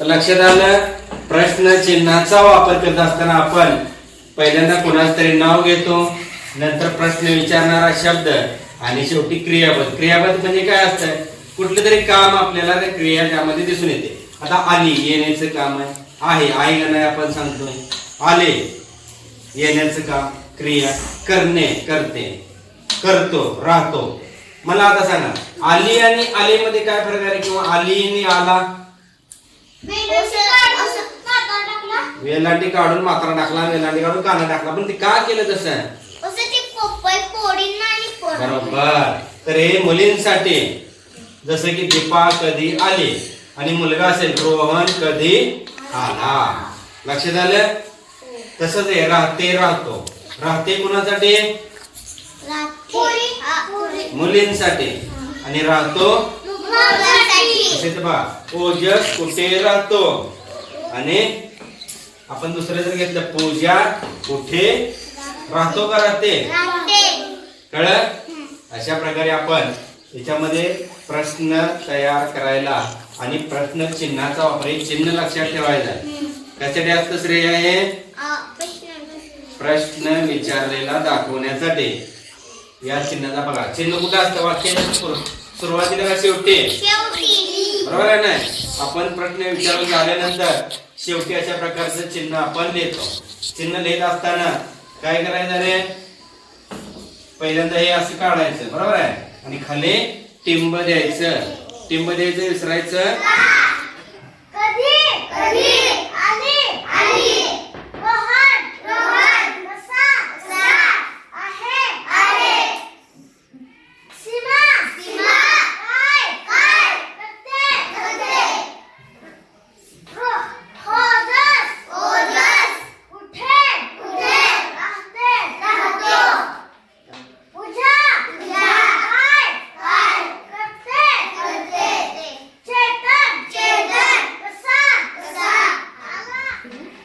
तर लक्षात आलं प्रश्न चिन्हाचा वापर करत असताना आपण पहिल्यांदा कोणाचं तरी नाव घेतो नंतर प्रश्न विचारणारा शब्द आणि शेवटी क्रियापद. क्रियापद म्हणजे काय असतं? कुठलं तरी काम आपल्याला त्या क्रिया त्यामध्ये दिसून येते. आता आली येण्याचं काम आहे. आहे आहे का नाही आपण सांगतोय. आले येण्याचं काम क्रिया करणे करते करतो राहतो. मला आता सांगा आली आणि आलेमध्ये काय फरक आहे? किंवा आली आणि आला वेलांटी काढून मात्रा टाकला वेलांटी काढून काना टाकला पण ते का केलं तसं? बरोबर. तर हे मुलींसाठी जसं की दीपा कधी आली आणि मुलगा असेल रोहन कधी आला? लक्षात आलं? तसंच आहे राहते राहतो. राहते कुणासाठी? मुलींसाठी. आणि राहतो? तसेच बा ओजस कुठे राहतो? आणि आपण दुसरं जर घेतलं पूजा कुठे राहतो का राहते? कळ अशा प्रकारे आपण याच्यामध्ये प्रश्न तयार करायला आणि प्रश्न चिन्हाचा वापर हे चिन्ह लक्षात ठेवायचा कशासाठी असतं श्रेय आहे प्रश्न. विचारलेला दाखवण्यासाठी. या चिन्हाचा बघा. चिन्ह कुठं असतं? सुरु- सुरुवातीला का शेवटी. बरोबर आहे ना आपण प्रश्न विचारून झाल्यानंतर शेवटी अशा प्रकारचं चिन्ह आपण लिहितो चिन्ह लिहित असताना काय करायचं रे? पहिल्यांदा हे असं काढायचं बरोबर आहे? आणि खाली टिंब द्यायचं. टिंब द्यायचं विसरायचं.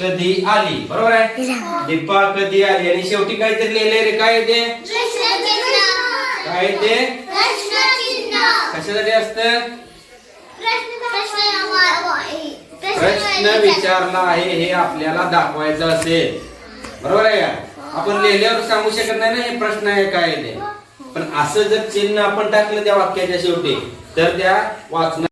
कधी आली? बरोबर आहे? दीपा कधी आली? आणि शेवटी काहीतरी लिहिले रे. काय ते काय ते कशासाठी असतं? प्रश्न विचारला आहे हे आपल्याला दाखवायचं असेल. बरोबर आहे का? आपण लिहिल्यावर सांगू शकत नाही ना हे प्रश्न आहे काय ते. पण असं जर चिन्ह आपण टाकलं त्या वाक्याच्या शेवटी तर त्या वाचना